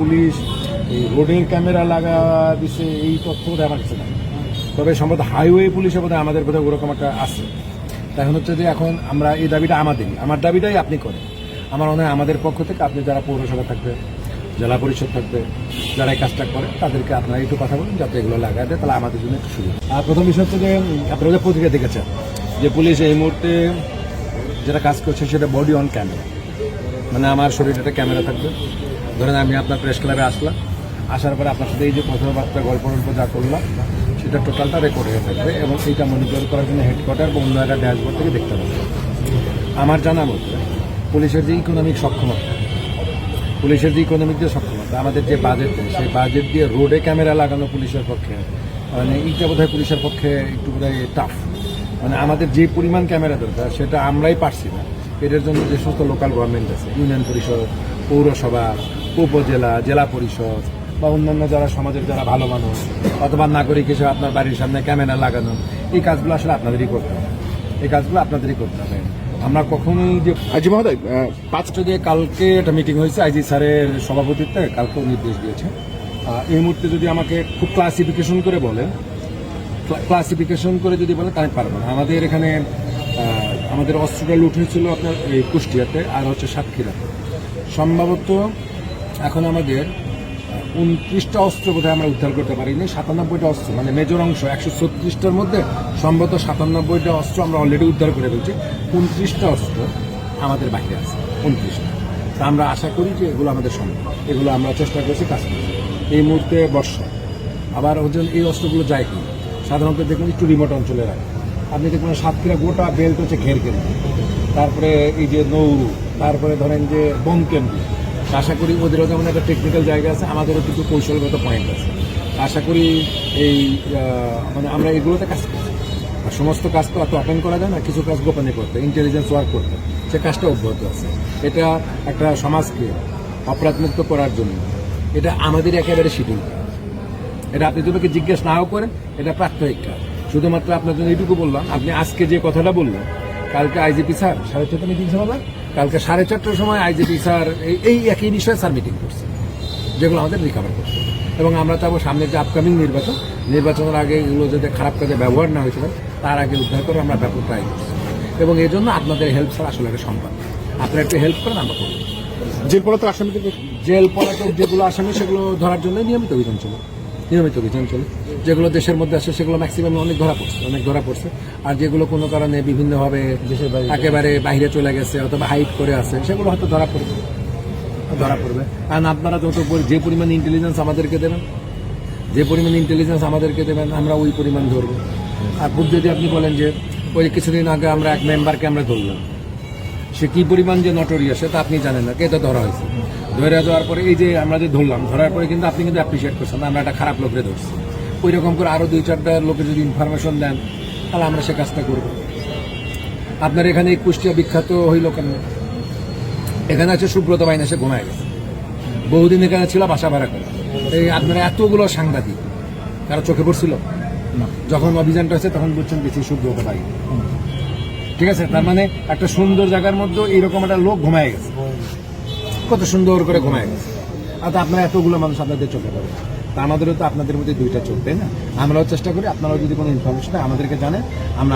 Police, এই রোডের camera লাগা, দিছে, এই তথ্য বোধহয় আমার কাছে নাই। তবে সম্ভবত হাইওয়ে পুলিশে বোধহয় আমাদের বোধহয় ওরকম একটা আছে। তাই এখন হচ্ছে যে এখন আমরা এই দাবিটা আমাদেরই আমার দাবিটাই আপনি করেন। আমার মনে হয় আমাদের পক্ষ থেকে আপনি যারা পৌরসভা থাকবে, জেলা পরিষদ থাকবে, যারা এই কাজটা করে, তাদেরকে আপনারা একটু কথা বলুন, যাতে এগুলো লাগা দেয়, তাহলে আমাদের জন্য একটু সুবিধা আর প্রথম বিষয় হচ্ছে যে, আপনারা যে পত্রিকা দেখেছেন, যে পুলিশ এই মুহূর্তে যেটা কাজ করছে, সেটা বডি অন ক্যামেরা মানে আমার শরীরে একটা ক্যামেরা থাকবে। ধরেন আমি আপনার প্রেস ক্লাবে আসলাম, আসার পরে আপনার সাথে এই যে কথাবার্তা, গল্প গল্প যা করলাম, সেটা টোটালটা রেকর্ড হয়ে থাকবে এবং সেইটা মনিটর করার জন্য হেডকোয়ার্টার বা অন্য একটা ড্যাশবোর্ড থেকে দেখতে পাবে আমার জানা মতে, পুলিশের যে ইকোনমিক সক্ষমতা, পুলিশের যে ইকোনমিক যে সক্ষমতা, আমাদের যে বাজেট দেয়, সেই বাজেট দিয়ে রোডে ক্যামেরা লাগানো পুলিশের পক্ষে মানে এইটা বোধ পুলিশের পক্ষে একটু বোধ টাফ মানে আমাদের যে পরিমাণ ক্যামেরা দরকার, সেটা আমরাই পারছি না। এটার জন্য যে সমস্ত লোকাল গভর্নমেন্ট আছে ইউনিয়ন পরিষদ, পৌরসভা উপজেলা জেলা পরিষদ বা অন্যান্য যারা সমাজের যারা ভালো মানুষ অথবা নাগরিক হিসেবে আপনার বাড়ির সামনে ক্যামেরা লাগানো এই কাজগুলো আসলে আপনাদেরই করতে হবে। এই কাজগুলো আপনাদেরই করতে হবে। আমরা কখনোই যে আজি মহোদয় পাঁচটা দিয়ে কালকে একটা মিটিং হয়েছে আইজি স্যারের সভাপতিত্বে কালকেও নির্দেশ দিয়েছে। এই মুহূর্তে যদি আমাকে খুব ক্লাসিফিকেশন করে বলেন ক্লাসিফিকেশন করে যদি বলেন তাহলে পারব না। আমাদের এখানে আমাদের অস্ত্রটা লুট হয়েছিল আপনার এই কুষ্টিয়াতে আর হচ্ছে সাতক্ষীরাতে। সম্ভবত এখন আমাদের উনত্রিশটা অস্ত্র বোধহয় আমরা উদ্ধার করতে পারিনি, সাতানব্বইটা অস্ত্র মানে মেজর অংশ, একশো ছত্রিশটার মধ্যে সম্ভবত সাতানব্বইটা অস্ত্র আমরা অলরেডি উদ্ধার করে ফেলছি, উনত্রিশটা অস্ত্র আমাদের বাইরে আছে, উনত্রিশটা। তা আমরা আশা করি যে এগুলো আমাদের সম্ভব এগুলো আমরা চেষ্টা করছি, কাজ করছি। এই মুহূর্তে বর্ষা, আবার ওজন, এই অস্ত্রগুলো যায় কি? সাধারণত দেখুন একটু রিমোট অঞ্চলে রাখে। আপনি দেখবেন সাতক্ষীরা গোটা বেল্ট হচ্ছে ঘের কেন্দ্র। তারপরে এই যে নৌরু, তারপরে ধরেন যে বোম কেন্দ্র আশা করি ওদেরও যেমন একটা টেকনিক্যাল জায়গা আছে, আমাদেরও কিন্তু কৌশলগত পয়েন্ট আছে। আশা করি এই মানে আমরা এগুলোতে কাজ করছি। আর সমস্ত কাজ তো এত ওপেন করা যায় না, কিছু কাজ গোপনে করতে ইন্টেলিজেন্স ওয়ার্ক করতে সে কাজটা অব্যাহত আছে। এটা একটা সমাজকে অপরাধমুক্ত করার জন্য। এটা আমাদের একেবারে শিডিউল এটা আপনি তোমাকে জিজ্ঞেস নাও করেন, এটা প্রাত্যহিক কাজ। শুধুমাত্র আপনার জন্য এইটুকু বললাম, আপনি আজকে যে কথাটা বললেন, কালকে আইজিপি স্যার, সাড়ে চারটা মিটিং হবে কালকে সাড়ে চারটার সময় আইজিপি স্যার এই- একই বিষয়ে স্যার মিটিং করছে যেগুলো আমাদের রিকভার করছে। এবং আমরা চাবো সামনে যে আপকামিং নির্বাচন নির্বাচনের আগে এগুলো যাতে খারাপ কাজে ব্যবহার না হয়েছিল তার আগে উদ্ধার করে আমরা ব্যাপক ট্রাই করছি। এবং এই জন্য আপনাদের হেল্প ছাড়া আসলে একটা সম্ভব। আপনারা একটু হেল্প করেন আমরা করব। জেল পড়াতে আসামিদের জেল পলাতক যেগুলো আসামি সেগুলো ধরার জন্য নিয়মিত অভিযান চলে। নিয়মিত অভিযান চলে। যেগুলো দেশের মধ্যে আসে সেগুলো ম্যাক্সিমাম অনেক ধরা পড়ছে অনেক ধরা পড়ছে। আর যেগুলো কোনো কারণে বিভিন্নভাবে একেবারে বাইরে চলে গেছে অথবা হাইট করে আছে সেগুলো হয়তো ধরা পড়বে। ধরা পড়বে। কারণ আপনারা যত যে পরিমাণ ইন্টেলিজেন্স আমাদেরকে দেবেন যে পরিমাণ ইন্টেলিজেন্স আমাদেরকে দেবেন আমরা ওই পরিমাণ ধরবো। আর বুধ যদি আপনি বলেন যে ওই কিছুদিন আগে আমরা এক মেম্বারকে আমরা ধরলাম। সে কি পরিমাণ যে নটরিয়া সেটা আপনি জানেন না কে তো ধরা হয়েছে? ধরে যাওয়ার পরে এই যে আমরা যে ধরলাম ধরার পরে কিন্তু আপনি কিন্তু অ্যাপ্রিসিয়েট করছেন না, আমরা একটা খারাপ লোকরে ধরছি। ওই রকম করে আরও দুই চারটা লোকে যদি ইনফরমেশন দেন তাহলে আমরা সে কাজটা করব। আপনার এখানে এই কুষ্টিয়া বিখ্যাত হইল কেন? এখানে আছে সুব্রত বাইন এসে ঘুমায় গেছে। বহুদিন এখানে ছিল বাসা ভাড়া করে। এই আপনারা এতগুলো সাংবাদিক কারও চোখে পড়ছিল? যখন অভিযানটা হয়েছে তখন বুঝছেন বেশি সুব্রত বাইন ঠিক আছে? তার মানে একটা সুন্দর জায়গার মধ্যে এইরকম একটা লোক ঘুমায় গেছে। কত সুন্দর করে ঘুমায় গেছে। আর আপনারা এতগুলো মানুষ আপনাদের চোখে পড়ে। তা আমাদেরও তো আপনাদের মধ্যে দুইটা চোখ, তাই না? আমরাও চেষ্টা করি, আপনারাও যদি কোনো ইনফরমেশন আমাদেরকে জানেন। আমরা